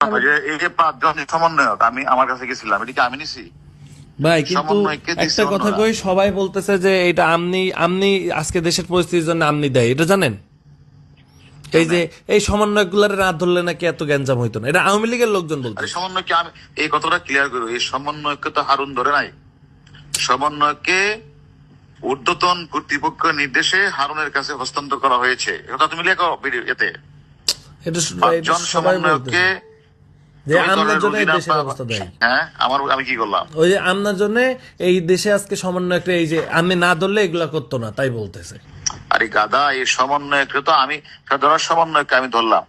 ওই যে- এই যে পাঁচজন সমন্বয়ক আমি আমার কাছে গেছিলাম এটিকে আমি নিছি। ভাই কিন্তু সমন্বয়কে একটা কথা কই সবাই বলতেছে যে এটা আমনি আমনি আজকে দেশের পরিস্থিতির জন্য আমনি দেয় এটা জানেন? এই যে এই সমন্বয়গুলার রাত ধরলে নাকি এত গ্যাঞ্জাম হইতো না এটা আওয়ামী লীগের লোকজন বলতে সমন্বয়কে আমি এই কথাটা ক্লিয়ার করব এই সমন্বয়কে তো হারুন ধরে নাই। সমন্বয়কে ঊর্ধ্বতন কর্তৃপক্ষ নির্দেশে হারুনের কাছে হস্তান্তর করা হয়েছে। এটা তুমি লেখো এতে। এটা সবাই যে আমনার জন্য এই দেশের অবস্থা দেয়। হ্যাঁ আমার আমি কি করলাম? ওই যে আমনার জন্য এই দেশে আজকে সমন্বয় একটা এই যে আমি না ধরলে এগুলা করতো না তাই বলতেছে। আরে গাদা এই সমন্বয়কে তো আমি ধরার সমন্বয়কে আমি ধরলাম।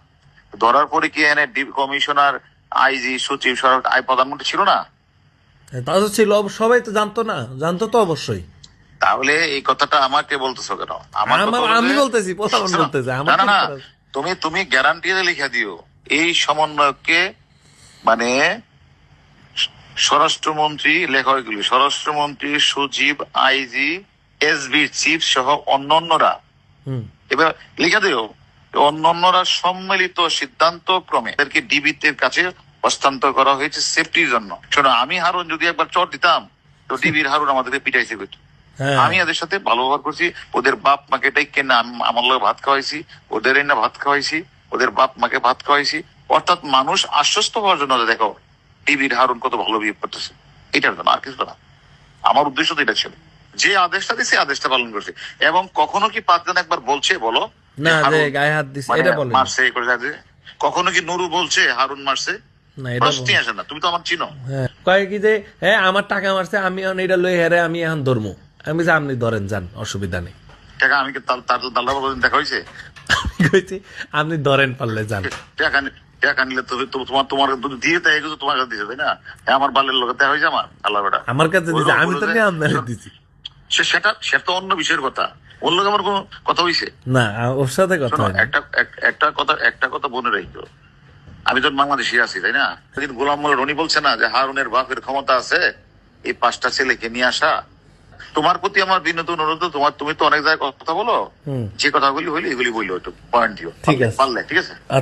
ধরার পরে কি এনে ডিপ কমিশনার আইজি সচিব সরকার আই প্রধানমন্ত্রী ছিল না? তা তো ছিল সবাই তো জানতো না জানতো তো অবশ্যই। তাহলে এই কথাটা আমাকে বলতেছো কেন? আমার- আমি বলতেছি, বলতেছে, আমার না না? তুমি তুমি গ্যারান্টি লিখে দিও এই সমন্বয়কে মানে স্বরাষ্ট্রমন্ত্রী লেখা এগুলি স্বরাষ্ট্রমন্ত্রী সচিব আইজি এসবি চিফ সহ অন্যান্যরা। এবার লিখে দিও অন্যান্যরা সম্মিলিত সিদ্ধান্ত ক্রমে এদেরকে ডিবিতে কাছে হস্তান্তর করা হয়েছে সেফটির জন্য। শোনো আমি হারুন যদি একবার চট দিতাম তো ডিবির হারুন আমাদেরকে পিটাইছে করতো হ্যাঁ। আমি এদের সাথে ভালো ব্যবহার করছি ওদের বাপ মাকে ডেকে না আমার লোক ভাত খাওয়াইছি ওদের এনে ভাত খাওয়াইছি ওদের বাপ মাকে ভাত খাওয়াইছি অর্থাৎ মানুষ আশ্বস্ত হওয়ার জন্য দেখো টিভির হারুন কত ভালো বিহেভ করতেছে। এটার জন্য আর কিছু না। আমার উদ্দেশ্য তো এটা ছিল। যে আদেশটা দিছে আদেশটা পালন করছে। এবং কখনো কি পাঁচজন একবার বলছে বলো? না যে গায়ে হাত দিছে মানে এটা বলেন। মারছে এ করে কখনো কি নুরু বলছে হারুন মারছে? না এটা প্রশ্নই আসে না তুমি তো আমার চিনো। হ্যাঁ। কয় কি যে হ্যাঁ আমার টাকা মারছে আমি এখন এটা লই হেরে আমি এখন ধরমু। আমি যে আপনি ধরেন যান অসুবিধা নেই। টাকা আমি কি তার তার দাল্লা বলছেন দেখা হয়েছে? আপনি ধরেন পারলে যান। টাকা টাকা নিলে তো তো তোমার তোমার দিয়ে তাই এগুলো তোমার কাছে দিছে তাই না? হ্যাঁ, আমার বালের লোক দেখা হয়েছে আমার আল্লাহ বেটা। আমার কাছে দিছে আমি তো বলে নিয়ে যে- দিছি। সেটা সেটা তো অন্য বিষয়ের কথা। ওর লোক আমার কোনো কথা হয়েছে না ওর সাথে কথা শোনো না। একটা একটা কথা একটা কথা রাখো আমি তো বাংলাদেশে আছি তাই না? সেদিন গোলাম মোল্লা রনি বলছে না যে হারুনের বাপের ক্ষমতা আছে এই পাঁচটা ছেলেকে নিয়ে আসা। তোমার প্রতি আমার বিনোদন অনুরোধ তোমার তুমি তো অনেক জায়গায় কথা বলো। যে কথাগুলি হইলে এগুলি বলল একটু পয়েন্ট দিও। ঠিক আছে। পারলে ঠিক আছে? আচ্ছা।